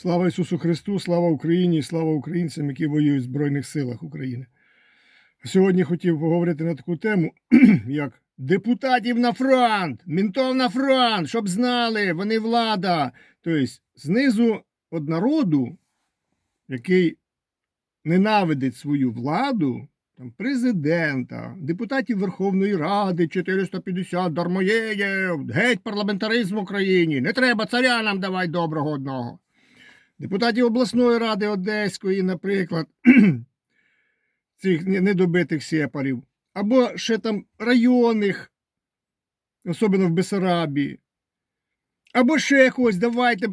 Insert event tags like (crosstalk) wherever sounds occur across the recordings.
Слава Ісусу Христу, слава Україні, слава українцям, які воюють в Збройних силах України. Сьогодні хотів поговорити на таку тему, (clears throat) як депутатів на фронт, мінтов на фронт, щоб знали, вони влада. Тобто, знизу од народу, який ненавидить свою владу, там, президента, депутатів Верховної Ради, 450 дармоєєв, геть парламентаризм в Україні, не треба царя нам давай доброго одного. Депутатів обласної ради Одеської, наприклад, (clears throat) цих недобитих сепарів, або ще там районних, особливо в Бесарабії, або ще якось, давайте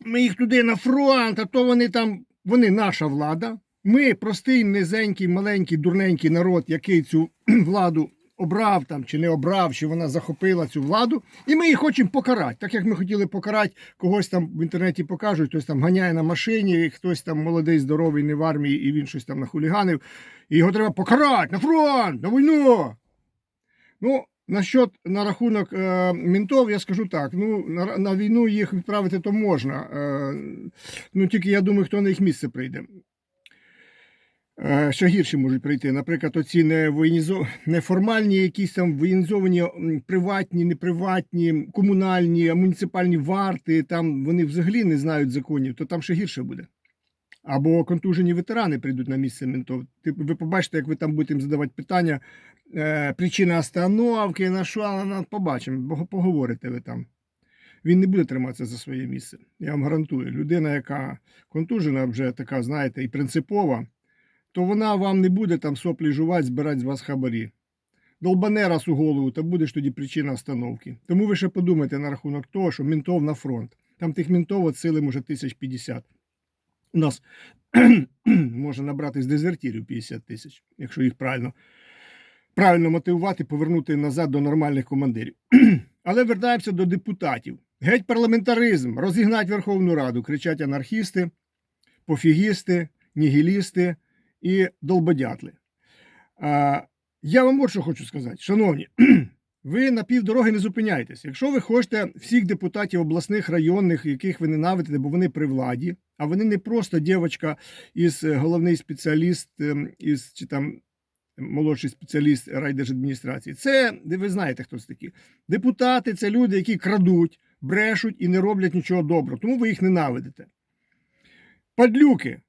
ми їх туди на фронт, а то вони там, вони наша влада. Ми простий, низенький, маленький, дурненький народ, який цю (clears throat) владу обрав там чи не обрав, чи вона захопила цю владу, і ми їх хочемо покарати. Так як ми хотіли покарати, когось там в інтернеті покажуть, хтось там ганяє на машині, хтось там молодий, здоровий, не в армії, і він щось там нахуліганив. І його треба покарати на фронт, на війну. Ну, насчет на рахунок е, мінтов, я скажу так: ну, на, на війну їх відправити то можна. Е, ну, тільки я думаю, хто на їх місце прийде. Ще гірші можуть прийти. Наприклад, оці не неформальні, якісь там воєнізовані приватні, неприватні, комунальні, муніципальні варти, там вони взагалі не знають законів, то там ще гірше буде. Або контужені ветерани прийдуть на місце ментов. Ви побачите, як ви там будете їм задавати питання, е, причина остановки, на що, побачимо, поговорите ви там. Він не буде триматися за своє місце. Я вам гарантую. Людина, яка контужена, вже така, знаєте, і принципова, то вона вам не буде там соплі жувати, збирати з вас хабарі. Долбане раз у голову, та буде ж тоді причина остановки. Тому ви ще подумайте на рахунок того, що ментов на фронт. Там тих ментов от сили може тисяч 50. У нас (clears throat) може набрати з дезертірів 50 тисяч, якщо їх правильно, правильно мотивувати, повернути назад до нормальних командирів. (clears throat) Але вертаємося до депутатів. Геть парламентаризм, розігнать Верховну Раду, кричать анархісти, пофігісти, нігілісти і долбодятли. А, я вам от що хочу сказати, шановні, (clears throat) ви на півдороги не зупиняйтесь. Якщо ви хочете всіх депутатів обласних, районних, яких ви ненавидите, бо вони при владі, а вони не просто дівчинка із е, головний спеціаліст ем, із чи там молодший спеціаліст райдержадміністрації. Це ви знаєте, хто це такі. Депутати це люди, які крадуть, брешуть і не роблять нічого доброго. Тому ви їх ненавидите. Падлюки.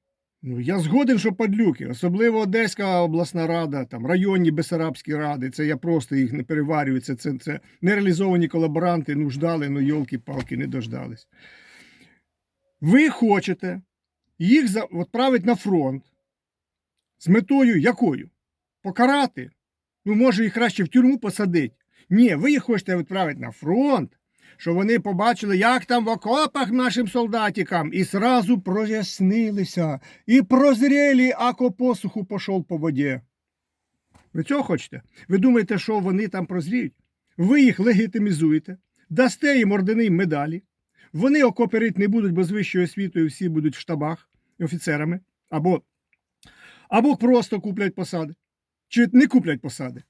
Ну, я згоден, що падлюки, особливо Одеська обласна рада, там районні Бесарабські ради. Це я просто їх не переварюю. Це, це, це нереалізовані колаборанти, ну ждали, ну йолки-палки, не дождались. Ви хочете їх відправити на фронт з метою якою? Покарати? Ну, може, їх краще в тюрму посадити. Ні, ви їх хочете відправити на фронт, щоб вони побачили, як там в окопах нашим солдатикам, і сразу прояснилися, і прозріли, ако посуху пішов по воді. Ви цього хочете? Ви думаєте, що вони там прозріють? Ви їх легітимізуєте, дасте їм ордени медалі. Вони окоперити не будуть, бо з вищою освітою всі будуть в штабах офіцерами, або, або просто куплять посади, чи не куплять посади.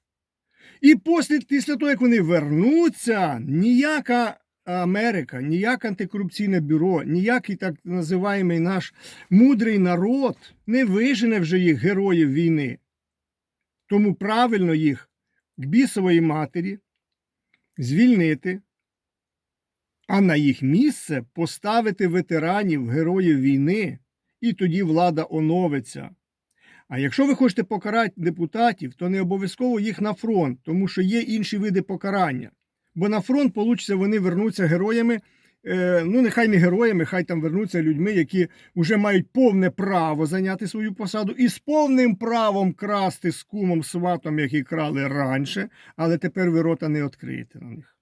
І після, після того, як вони вернуться, ніяка Америка, ніяке антикорупційне бюро, ніякий так називаємий наш мудрий народ не вижене вже їх героїв війни. Тому правильно їх к бісової матері звільнити, а на їх місце поставити ветеранів, героїв війни, і тоді влада оновиться. А якщо ви хочете покарати депутатів, то не обов'язково їх на фронт, тому що є інші види покарання. Бо на фронт, вийде, вони вернуться героями. е, Ну, нехай не героями, хай там вернуться людьми, які вже мають повне право зайняти свою посаду і з повним правом красти з кумом сватом, які крали раніше, але тепер ви рота не відкриєте на них.